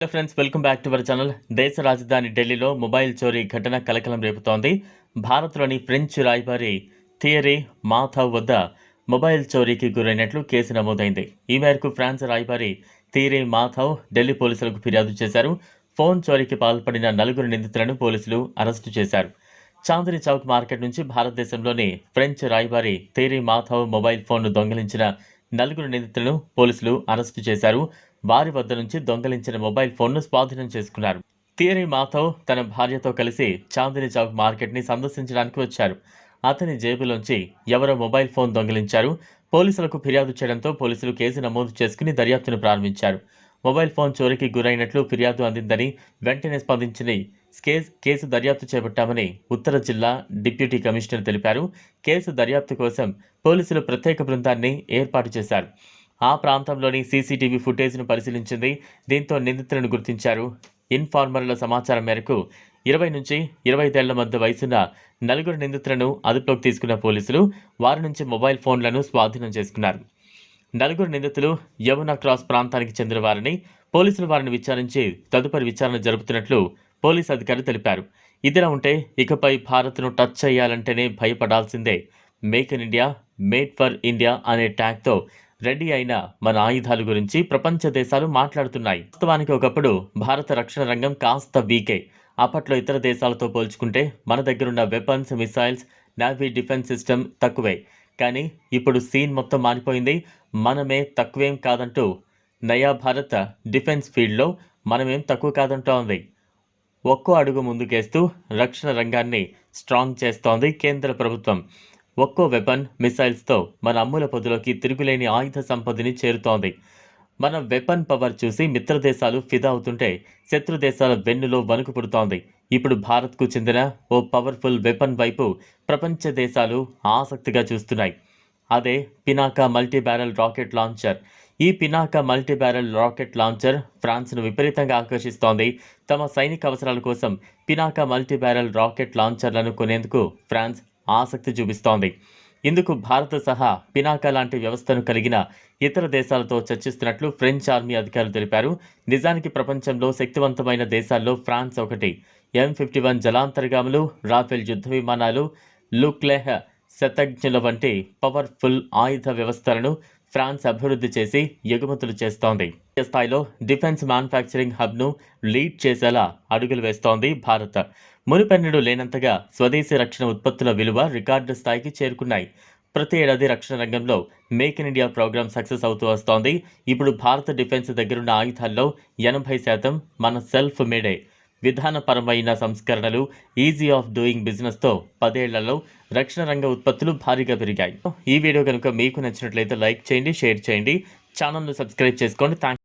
Hello friends welcome back to our channel దేశ రాజధాని ఢిల్లీలో మొబైల్ చోరీ ఘటన కలకలం రేపుతోంది. భారత్లోని ఫ్రెంచ్ రాయబారి థియరీ మాథావ్ వద్ద మొబైల్ చోరీకి గురైనట్లు కేసు నమోదైంది. ఈ మేరకు ఫ్రాన్స్ రాయబారి థియరీ మాథావ్ ఢిల్లీ పోలీసులకు ఫిర్యాదు చేశారు. ఫోన్ చోరీకి పాల్పడిన నలుగురు నిందితులను పోలీసులు అరెస్టు చేశారు. చాందిని చౌక్ మార్కెట్ నుంచి భారతదేశంలోని ఫ్రెంచ్ రాయబారి థియరీ మాథావ్ మొబైల్ ఫోన్ను దొంగిలించిన నలుగురు నిందితులను పోలీసులు అరెస్టు చేశారు. వారి వద్ద నుంచి దొంగలించిన మొబైల్ ఫోన్ను స్వాధీనం చేసుకున్నారు. థియరీ మాథవ్ తన భార్యతో కలిసి చాందిని చౌక్ మార్కెట్ని సందర్శించడానికి వచ్చారు. అతని జేబులోంచి ఎవరో మొబైల్ ఫోన్ దొంగిలించారు. పోలీసులకు ఫిర్యాదు చేయడంతో పోలీసులు కేసు నమోదు చేసుకుని దర్యాప్తును ప్రారంభించారు. మొబైల్ ఫోన్ చోరీకి గురైనట్లు ఫిర్యాదు అందిందని వెంటనే స్పందించిన కేసు కేసు దర్యాప్తు చేపట్టామని ఉత్తర జిల్లా డిప్యూటీ కమిషనర్ తెలిపారు. కేసు దర్యాప్తు కోసం పోలీసులు ప్రత్యేక బృందాన్ని ఏర్పాటు చేశారు. ఆ ప్రాంతంలోని సీసీటీవీ ఫుటేజ్ను పరిశీలించింది. దీంతో నిందితులను గుర్తించారు. ఇన్ఫార్మర్ల సమాచారం మేరకు ఇరవై నుంచి ఇరవై ఐదేళ్ళ మధ్య వయసున్న నలుగురు నిందితులను అదుపులోకి తీసుకున్న పోలీసులు వారి నుంచి మొబైల్ ఫోన్లను స్వాధీనం చేసుకున్నారు. నలుగురు నిందితులు యమునా క్రాస్ ప్రాంతానికి చెందిన వారిని పోలీసులు వారిని విచారించి తదుపరి విచారణ జరుపుతున్నట్లు పోలీసు అధికారులు తెలిపారు. ఇదిలా ఉంటే ఇకపై భారత్ను టచ్ చేయాలంటేనే భయపడాల్సిందే. Make in India made for India అనే ట్యాగ్తో రెడీ అయిన మన ఆయుధాల గురించి ప్రపంచ దేశాలు మాట్లాడుతున్నాయి. వాస్తవానికి ఒకప్పుడు భారత రక్షణ రంగం కాస్త వీకే. అప్పట్లో ఇతర దేశాలతో పోల్చుకుంటే మన దగ్గరున్న weapons missiles navy defence system తక్కువే. కానీ ఇప్పుడు సీన్ మొత్తం మారిపోయింది. మనమే తక్కువేం కాదంటూ నయా భారత డిఫెన్స్ ఫీల్డ్లో మనమేం తక్కువ కాదంటోంది ఒక్కో అడుగు ముందుకేస్తూ రక్షణ రంగాన్ని స్ట్రాంగ్ చేస్తోంది కేంద్ర ప్రభుత్వం. ఒక్కో వెపన్ మిసైల్స్తో మన అమ్ముల పొదిలోకి తిరుగులేని ఆయుధ సంపదని చేరుతోంది. మన వెపన్ పవర్ చూసి మిత్రదేశాలు ఫిదా అవుతుంటే శత్రు దేశాల వెన్నులో వణుకు పుడుతోంది. ఇప్పుడు భారత్కు చెందిన ఓ పవర్ఫుల్ వెపన్ వైపు ప్రపంచ దేశాలు ఆసక్తిగా చూస్తున్నాయి. అదే Pinaka multi barrel rocket launcher. ఈ Pinaka multi barrel rocket launcher ఫ్రాన్స్ను విపరీతంగా ఆకర్షిస్తోంది. తమ సైనిక అవసరాల కోసం పినాకా మల్టీ బ్యారల్ రాకెట్ లాంచర్లను కొనేందుకు ఫ్రాన్స్ ఆసక్తి చూపిస్తోంది. ఇందుకు భారత్ సహా పినాకా లాంటి వ్యవస్థను కలిగిన ఇతర దేశాలతో చర్చిస్తున్నట్లు ఫ్రెంచ్ ఆర్మీ అధికారులు తెలిపారు. నిజానికి ప్రపంచంలో శక్తివంతమైన దేశాల్లో ఫ్రాన్స్ ఒకటి. ఎం ఫిఫ్టీ వన్ జలాంతర్గాములు రాఫెల్ యుద్ధ విమానాలు లుక్లెహ్ శతజ్ఞుల వంటి పవర్ఫుల్ ఆయుధ వ్యవస్థలను ఫ్రాన్స్ అభివృద్ధి చేసి ఎగుమతులు చేస్తోంది. స్థాయిలో డిఫెన్స్ మ్యానుఫ్యాక్చరింగ్ హబ్ను లీడ్ చేసేలా అడుగులు వేస్తోంది భారత్. మునిపెన్నడు లేనంతగా స్వదేశీ రక్షణ ఉత్పత్తుల విలువ రికార్డు స్థాయికి చేరుకున్నాయి. ప్రతి ఏడాది రక్షణ రంగంలో make in India programme success అవుతూ వస్తోంది. ఇప్పుడు భారత డిఫెన్స్ దగ్గరున్న ఆయుధాల్లో ఎనభై శాతం మన సెల్ఫ్ మేడే. విధానపరమైన సంస్కరణలు ఈజీ ఆఫ్ డూయింగ్ బిజినెస్తో పదేళ్ళలో రక్షణ రంగ ఉత్పత్తులు భారీగా పెరిగాయి. ఈ వీడియో కనుక మీకు నచ్చినట్లయితే లైక్ చేయండి షేర్ చేయండి. ఛానల్ను సబ్స్క్రైబ్ చేసుకోండి. థ్యాంక్